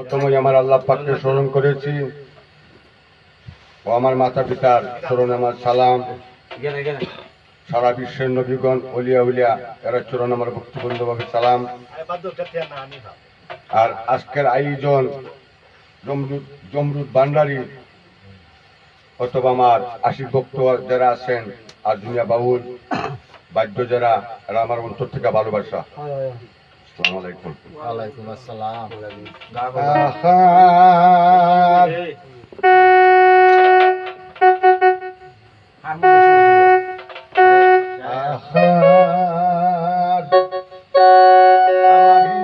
প্রথমেই আমার আল্লাহ পাককে স্মরণ করেছি। ও আমার মাতা পিতার স্মরণে আমার সালাম। সারা বিশ্বের নবীগণ, অলিয়া উলিয়া, এরা চরণ আমার ভক্তিবন্ধভাবে সালাম। আর আজকের আয়োজন জমরুদ ভান্ডারী অথবা আমার আশিক ভক্ত যারা আছেন, আর দুনিয়া বাউল, বাদ্য যারা, এরা আমার অন্তর থেকে ভালোবাসা। আসসালামু আলাইকুম ওয়ালাইকুম আসসালাম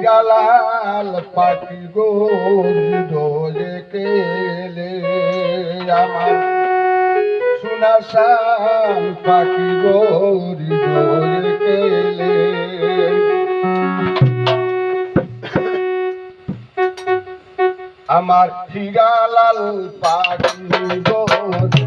গালাল পাটি গোল দোলে কেলে আমার সুনাসান পাটি গোরি আমার হিরালাল পাটি গোল